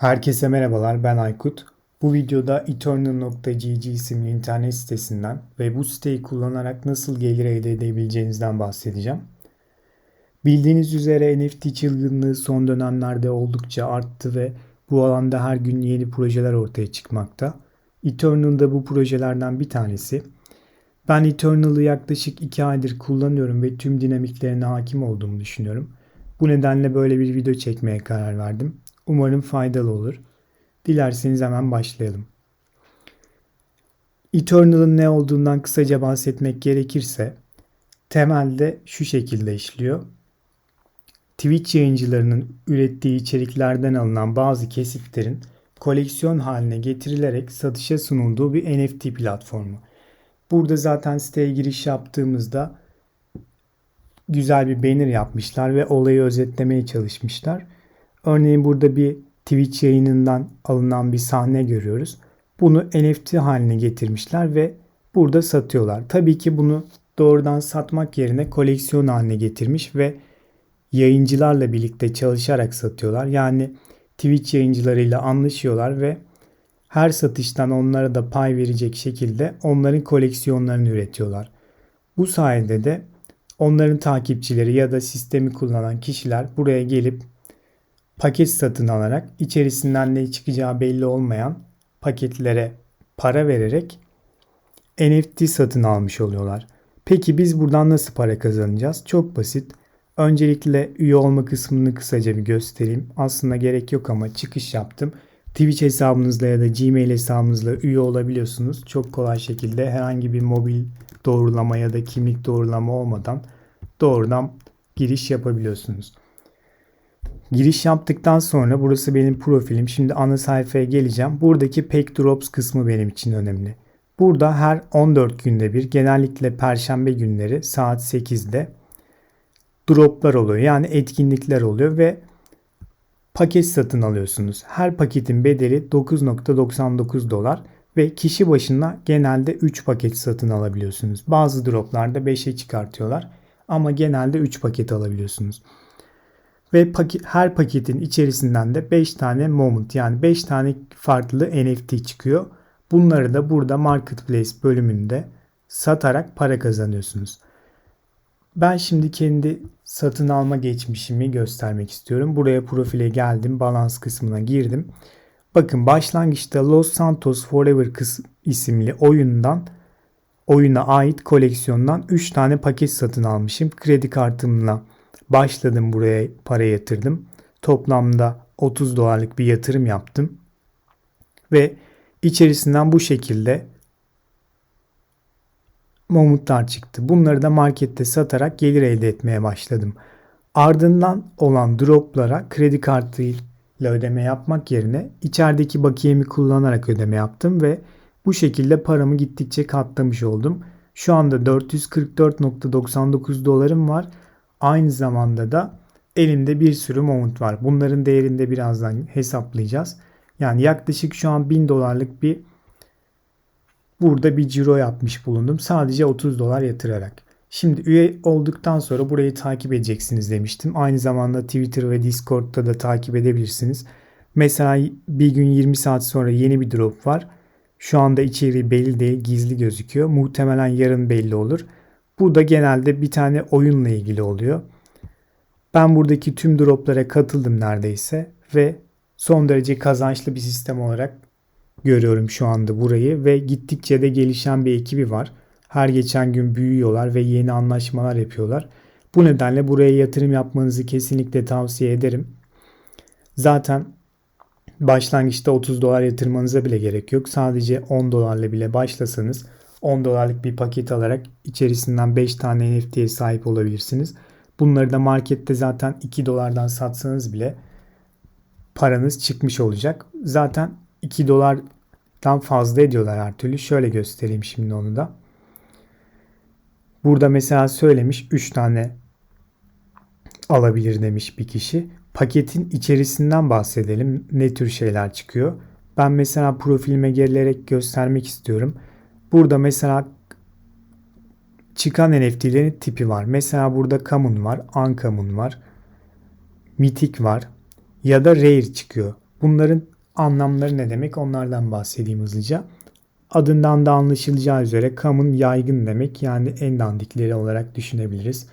Herkese merhabalar ben Aykut. Bu videoda eternal.gg isimli internet sitesinden ve bu siteyi kullanarak nasıl gelir elde edebileceğinizden bahsedeceğim. Bildiğiniz üzere NFT çılgınlığı son dönemlerde oldukça arttı ve bu alanda her gün yeni projeler ortaya çıkmakta. Eternal da bu projelerden bir tanesi. Ben Eternal'ı yaklaşık 2 aydır kullanıyorum ve tüm dinamiklerine hakim olduğumu düşünüyorum. Bu nedenle böyle bir video çekmeye karar verdim. Umarım faydalı olur. Dilerseniz hemen başlayalım. Eternal'ın ne olduğundan kısaca bahsetmek gerekirse temelde şu şekilde işliyor. Twitch yayıncılarının ürettiği içeriklerden alınan bazı kesitlerin koleksiyon haline getirilerek satışa sunulduğu bir NFT platformu. Burada zaten siteye giriş yaptığımızda güzel bir banner yapmışlar ve olayı özetlemeye çalışmışlar. Örneğin burada bir Twitch yayınından alınan bir sahne görüyoruz. Bunu NFT haline getirmişler ve burada satıyorlar. Tabii ki bunu doğrudan satmak yerine koleksiyon haline getirmiş ve yayıncılarla birlikte çalışarak satıyorlar. Yani Twitch yayıncılarıyla anlaşıyorlar ve her satıştan onlara da pay verecek şekilde onların koleksiyonlarını üretiyorlar. Bu sayede de onların takipçileri ya da sistemi kullanan kişiler buraya gelip paket satın alarak içerisinden ne çıkacağı belli olmayan paketlere para vererek NFT satın almış oluyorlar. Peki biz buradan nasıl para kazanacağız? Çok basit. Öncelikle üye olma kısmını kısaca bir göstereyim. Aslında gerek yok ama çıkış yaptım. Twitch hesabınızla ya da Gmail hesabınızla üye olabiliyorsunuz. Çok kolay şekilde herhangi bir mobil doğrulama ya da kimlik doğrulama olmadan doğrudan giriş yapabiliyorsunuz. Giriş yaptıktan sonra burası benim profilim. Şimdi ana sayfaya geleceğim. Buradaki Pack Drops kısmı benim için önemli. Burada her 14 günde bir genellikle perşembe günleri saat 8'de droplar oluyor. Yani etkinlikler oluyor ve paket satın alıyorsunuz. Her paketin bedeli 9.99 dolar ve kişi başına genelde 3 paket satın alabiliyorsunuz. Bazı droplarda 5'e çıkartıyorlar ama genelde 3 paket alabiliyorsunuz. Ve her paketin içerisinden de 5 tane moment yani 5 tane farklı NFT çıkıyor. Bunları da burada Marketplace bölümünde satarak para kazanıyorsunuz. Ben şimdi kendi satın alma geçmişimi göstermek istiyorum. Buraya profile geldim. Balans kısmına girdim. Bakın başlangıçta Los Santos Forever isimli oyundan oyuna ait koleksiyondan 3 tane paket satın almışım. Kredi kartımla başladım buraya para yatırdım. Toplamda 30 dolarlık bir yatırım yaptım. Ve içerisinden bu şekilde momutlar çıktı. Bunları da markette satarak gelir elde etmeye başladım. Ardından olan droplara kredi kartıyla ödeme yapmak yerine içerideki bakiyemi kullanarak ödeme yaptım ve bu şekilde paramı gittikçe katlamış oldum. Şu anda 444.99 dolarım var. Aynı zamanda da elimde bir sürü moment var. Bunların değerini de birazdan hesaplayacağız. Yani yaklaşık şu an 1000 dolarlık bir burada bir ciro yapmış bulundum. Sadece 30 dolar yatırarak. Şimdi üye olduktan sonra burayı takip edeceksiniz demiştim. Aynı zamanda Twitter ve Discord'da da takip edebilirsiniz. Mesela bir gün 20 saat sonra yeni bir drop var. Şu anda içeriği belli değil, gizli gözüküyor. Muhtemelen yarın belli olur. Burada genelde bir tane oyunla ilgili oluyor. Ben buradaki tüm droplara katıldım neredeyse ve son derece kazançlı bir sistem olarak görüyorum şu anda burayı ve gittikçe de gelişen bir ekibi var. Her geçen gün büyüyorlar ve yeni anlaşmalar yapıyorlar. Bu nedenle buraya yatırım yapmanızı kesinlikle tavsiye ederim. Zaten başlangıçta 30 dolar yatırmanıza bile gerek yok. Sadece 10 dolarla bile başlasanız 10 dolarlık bir paket alarak içerisinden 5 tane NFT'ye sahip olabilirsiniz. Bunları da markette zaten 2 dolardan satsanız bile paranız çıkmış olacak. Zaten 2 dolardan fazla ediyorlar her türlü. Şöyle göstereyim şimdi onu da. Burada mesela söylemiş 3 tane alabilir demiş bir kişi. Paketin içerisinden bahsedelim. Ne tür şeyler çıkıyor? Ben mesela profilime gelerek göstermek istiyorum. Burada mesela çıkan NFT'lerin tipi var. Mesela burada Common var, Uncommon var, Mythic var ya da Rare çıkıyor. Bunların anlamları ne demek onlardan bahsedeyim hızlıca. Adından da anlaşılacağı üzere common yaygın demek yani en dandikleri olarak düşünebiliriz.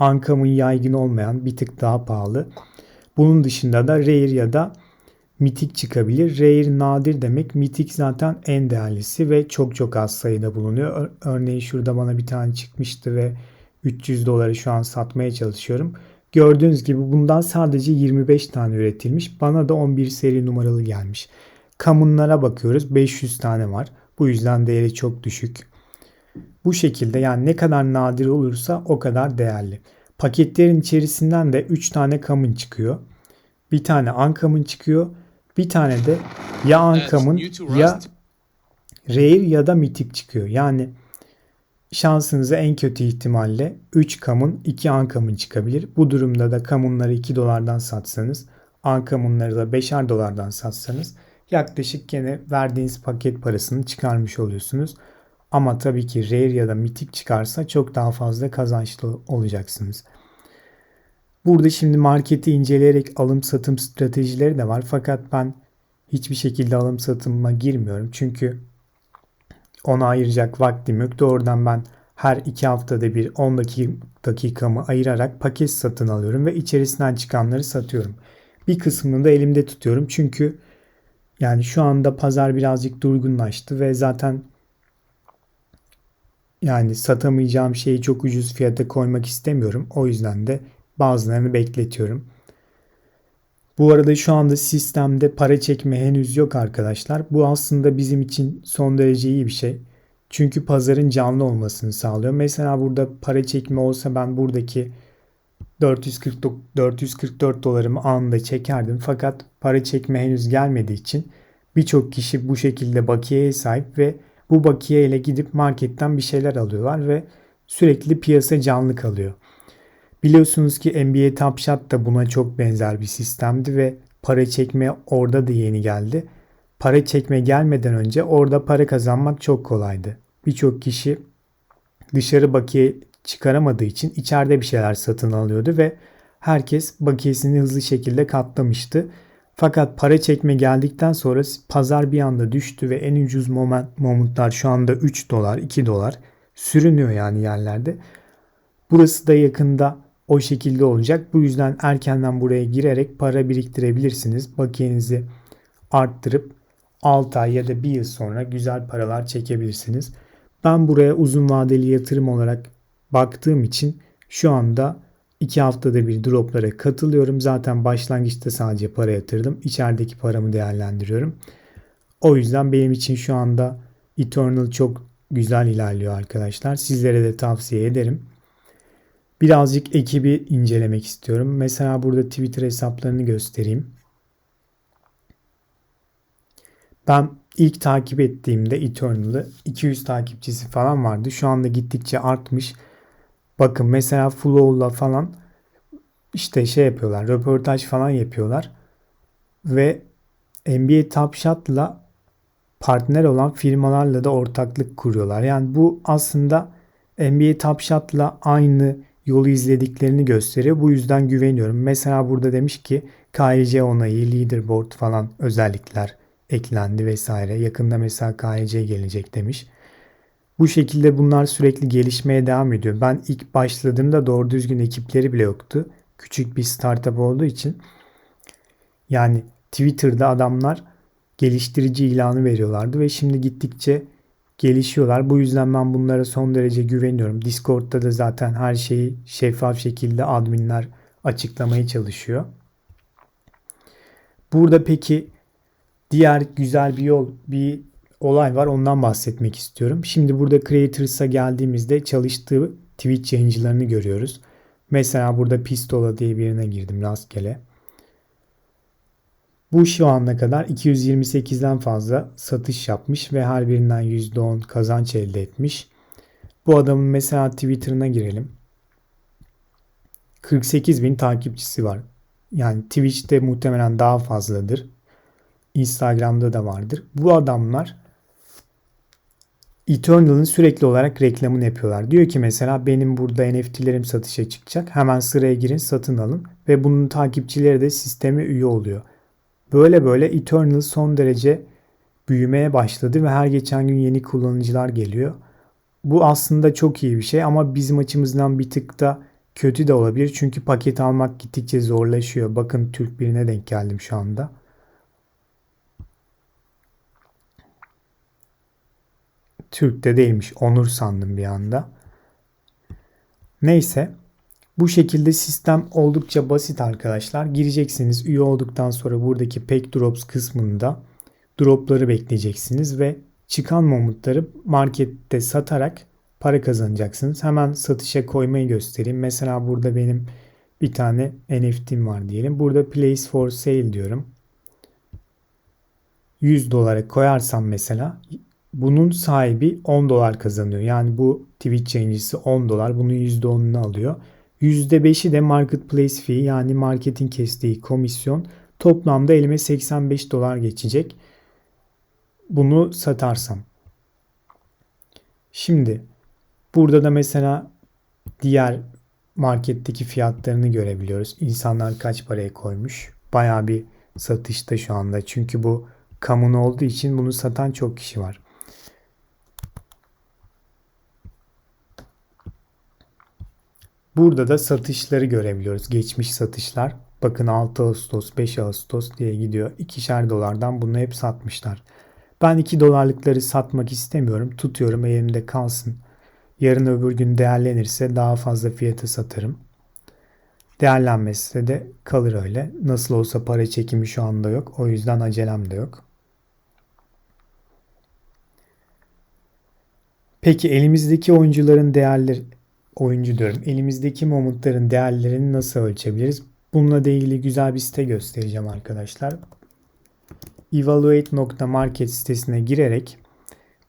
Uncommon yaygın olmayan bir tık daha pahalı. Bunun dışında da rare ya da mitik çıkabilir. Rare nadir demek. Mitik zaten en değerlisi ve çok çok az sayıda bulunuyor. Örneğin şurada bana bir tane çıkmıştı ve 300 doları şu an satmaya çalışıyorum. Gördüğünüz gibi bundan sadece 25 tane üretilmiş. Bana da 11 seri numaralı gelmiş. Kamunlara bakıyoruz. 500 tane var. Bu yüzden değeri çok düşük. Bu şekilde yani ne kadar nadir olursa o kadar değerli. Paketlerin içerisinden de 3 tane kamun çıkıyor. Bir tane uncommon çıkıyor. Bir tane de ya uncommon ya rare ya da mythic çıkıyor. Yani şansınıza en kötü ihtimalle 3 kamun 2 uncommon çıkabilir. Bu durumda da kamunları 2 dolardan satsanız uncommonları da 5'er dolardan satsanız yaklaşık gene verdiğiniz paket parasını çıkarmış oluyorsunuz. Ama tabii ki rare ya da mitik çıkarsa çok daha fazla kazançlı olacaksınız. Burada şimdi marketi inceleyerek alım satım stratejileri de var. Fakat ben hiçbir şekilde alım satıma girmiyorum. Çünkü ona ayıracak vaktim yok. Doğrudan ben her iki haftada bir 10 dakikamı ayırarak paket satın alıyorum ve içerisinden çıkanları satıyorum. Bir kısmını da elimde tutuyorum. Çünkü yani şu anda pazar birazcık durgunlaştı ve zaten yani satamayacağım şeyi çok ucuz fiyata koymak istemiyorum. O yüzden de bazılarını bekletiyorum. Bu arada şu anda sistemde para çekme henüz yok arkadaşlar. Bu aslında bizim için son derece iyi bir şey. Çünkü pazarın canlı olmasını sağlıyor. Mesela burada para çekme olsa ben buradaki 449, 444 dolarımı anında çekerdim. Fakat para çekme henüz gelmediği için birçok kişi bu şekilde bakiyeye sahip ve bu bakiye ile gidip marketten bir şeyler alıyorlar ve sürekli piyasa canlı kalıyor. Biliyorsunuz ki NBA Top Shot da buna çok benzer bir sistemdi ve para çekme orada da yeni geldi. Para çekme gelmeden önce orada para kazanmak çok kolaydı. Birçok kişi dışarı bakiye çıkaramadığı için içeride bir şeyler satın alıyordu ve herkes bakiyesini hızlı şekilde katlamıştı. Fakat para çekme geldikten sonra pazar bir anda düştü ve en ucuz moment, momentlar şu anda 3 dolar, 2 dolar sürünüyor yani yerlerde. Burası da yakında o şekilde olacak. Bu yüzden erkenden buraya girerek para biriktirebilirsiniz. Bakiyenizi arttırıp 6 ay ya da 1 yıl sonra güzel paralar çekebilirsiniz. Ben buraya uzun vadeli yatırım olarak baktığım için şu anda 2 haftada bir droplara katılıyorum. Zaten başlangıçta sadece para yatırdım. İçerideki paramı değerlendiriyorum. O yüzden benim için şu anda Eternal çok güzel ilerliyor arkadaşlar. Sizlere de tavsiye ederim. Birazcık ekibi incelemek istiyorum. Mesela burada Twitter hesaplarını göstereyim. Ben ilk takip ettiğimde Eternal'ı 200 takipçisi falan vardı. Şu anda gittikçe artmış. Bakın mesela Flow'la falan işte şey yapıyorlar. Röportaj falan yapıyorlar. Ve NBA Top Shot'la partner olan firmalarla da ortaklık kuruyorlar. Yani bu aslında NBA Top Shot'la aynı yolu izlediklerini gösteriyor. Bu yüzden güveniyorum. Mesela burada demiş ki KYC onayı, leaderboard falan özellikler eklendi vesaire. Yakında mesela KYC gelecek demiş. Bu şekilde bunlar sürekli gelişmeye devam ediyor. Ben ilk başladığımda doğru düzgün ekipleri bile yoktu. Küçük bir startup olduğu için. Yani Twitter'da adamlar geliştirici ilanı veriyorlardı ve şimdi gittikçe gelişiyorlar. Bu yüzden ben bunlara son derece güveniyorum. Discord'da da zaten her şeyi şeffaf şekilde adminler açıklamaya çalışıyor. Burada peki diğer güzel bir yol, bir olay var. Ondan bahsetmek istiyorum. Şimdi burada Creators'a geldiğimizde çalıştığı Twitch yayıncılarını görüyoruz. Mesela burada Pistola diye birine girdim rastgele. Bu şu ana kadar 228'den fazla satış yapmış ve her birinden %10 kazanç elde etmiş. Bu adamın mesela Twitter'ına girelim. 48 bin takipçisi var. Yani Twitch'te muhtemelen daha fazladır. Instagram'da da vardır. Bu adamlar Eternal'ın sürekli olarak reklamını yapıyorlar. Diyor ki mesela benim burada NFT'lerim satışa çıkacak. Hemen sıraya girin satın alın. Ve bunun takipçileri de sisteme üye oluyor. Böyle böyle Eternal son derece büyümeye başladı ve her geçen gün yeni kullanıcılar geliyor. Bu aslında çok iyi bir şey ama bizim açımızdan bir tık da kötü de olabilir. Çünkü paket almak gittikçe zorlaşıyor. Bakın Türk birine denk geldim şu anda. Türk de değilmiş. Onur sandım bir anda. Neyse. Bu şekilde sistem oldukça basit arkadaşlar. Gireceksiniz. Üye olduktan sonra buradaki Pack Drops kısmında dropları bekleyeceksiniz ve çıkan mamutları markette satarak para kazanacaksınız. Hemen satışa koymayı göstereyim. Mesela burada benim bir tane NFT'm var diyelim. Burada place for sale diyorum. 100 dolara koyarsam mesela bunun sahibi 10 dolar kazanıyor. Yani bu Twitch yayıncısı 10 dolar. Bunun %10'unu alıyor. %5'i de marketplace fee yani marketin kestiği komisyon. Toplamda elime 85 dolar geçecek. Bunu satarsam. Şimdi burada da mesela diğer marketteki fiyatlarını görebiliyoruz. İnsanlar kaç paraya koymuş. Baya bir satışta şu anda. Çünkü bu kamun olduğu için bunu satan çok kişi var. Burada da satışları görebiliyoruz. Geçmiş satışlar. Bakın 6 Ağustos, 5 Ağustos diye gidiyor. İkişer dolardan bunu hep satmışlar. Ben 2 dolarlıkları satmak istemiyorum. Tutuyorum elimde kalsın. Yarın öbür gün değerlenirse daha fazla fiyata satarım. Değerlenmezse de kalır öyle. Nasıl olsa para çekimi şu anda yok. O yüzden acelem de yok. Peki elimizdeki oyuncuların değerleri oyuncu diyorum. Elimizdeki momentların değerlerini nasıl ölçebiliriz? Bununla ilgili güzel bir site göstereceğim arkadaşlar. Evaluate.market sitesine girerek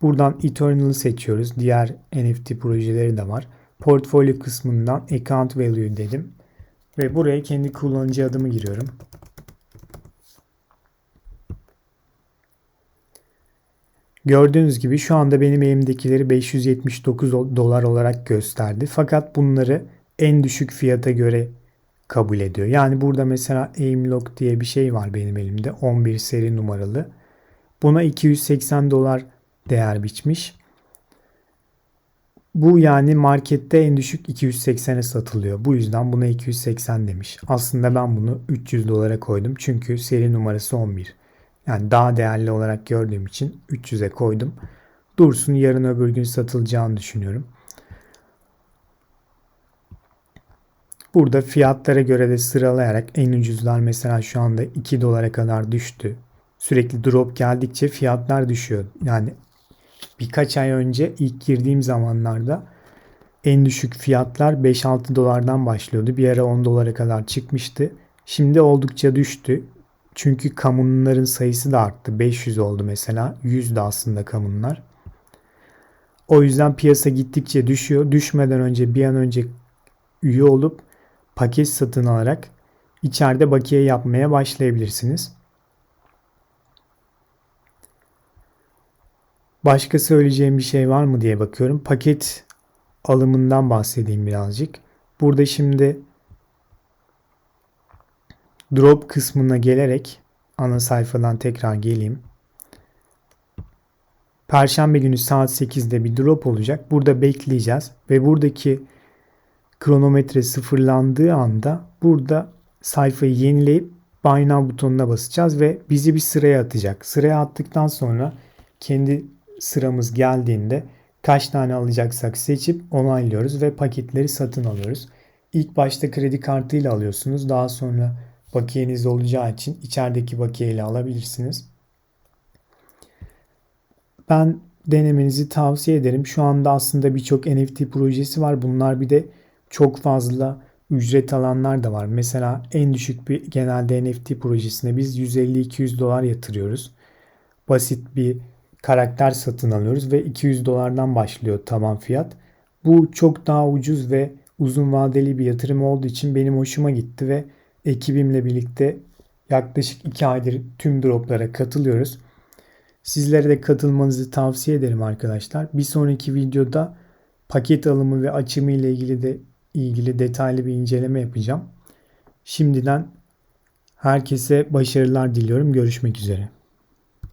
buradan Eternal'ı seçiyoruz. Diğer NFT projeleri de var. Portfolyo kısmından Account Value dedim. Ve buraya kendi kullanıcı adımı giriyorum. Gördüğünüz gibi şu anda benim elimdekileri 579 dolar olarak gösterdi. Fakat bunları en düşük fiyata göre kabul ediyor. Yani burada mesela Aimlock diye bir şey var benim elimde. 11 seri numaralı. Buna 280 dolar değer biçmiş. Bu yani markette en düşük 280'e satılıyor. Bu yüzden buna 280 demiş. Aslında ben bunu 300 dolara koydum. Çünkü seri numarası 11. Yani daha değerli olarak gördüğüm için 300'e koydum. Dursun yarın öbür gün satılacağını düşünüyorum. Burada fiyatlara göre de sıralayarak en ucuzlar mesela şu anda 2 dolara kadar düştü. Sürekli drop geldikçe fiyatlar düşüyor. Yani birkaç ay önce ilk girdiğim zamanlarda en düşük fiyatlar 5-6 dolardan başlıyordu. Bir ara 10 dolara kadar çıkmıştı. Şimdi oldukça düştü. Çünkü kamunların sayısı da arttı. 500 oldu mesela. 100 de aslında kamunlar. O yüzden piyasa gittikçe düşüyor. Düşmeden önce bir an önce üye olup paket satın alarak içeride bakiye yapmaya başlayabilirsiniz. Başka söyleyeceğim bir şey var mı diye bakıyorum. Paket alımından bahsedeyim birazcık. Burada şimdi drop kısmına gelerek ana sayfadan tekrar geleyim. Perşembe günü saat 8'de bir drop olacak. Burada bekleyeceğiz ve buradaki kronometre sıfırlandığı anda burada sayfayı yenileyip Buy Now butonuna basacağız ve bizi bir sıraya atacak. Sıraya attıktan sonra kendi sıramız geldiğinde kaç tane alacaksak seçip onaylıyoruz ve paketleri satın alıyoruz. İlk başta kredi kartıyla alıyorsunuz. Daha sonra bakiyeniz olacağı için içerideki bakiyeyle alabilirsiniz. Ben denemenizi tavsiye ederim. Şu anda aslında birçok NFT projesi var. Bunlar bir de çok fazla ücret alanlar da var. Mesela en düşük bir genelde NFT projesine biz 150-200 dolar yatırıyoruz. Basit bir karakter satın alıyoruz ve 200 dolardan başlıyor taban fiyat. Bu çok daha ucuz ve uzun vadeli bir yatırım olduğu için benim hoşuma gitti ve ekibimle birlikte yaklaşık 2 aydır tüm droplara katılıyoruz. Sizlere de katılmanızı tavsiye ederim arkadaşlar. Bir sonraki videoda paket alımı ve açımı ile ilgili de ilgili detaylı bir inceleme yapacağım. Şimdiden Herkese başarılar diliyorum. Görüşmek üzere.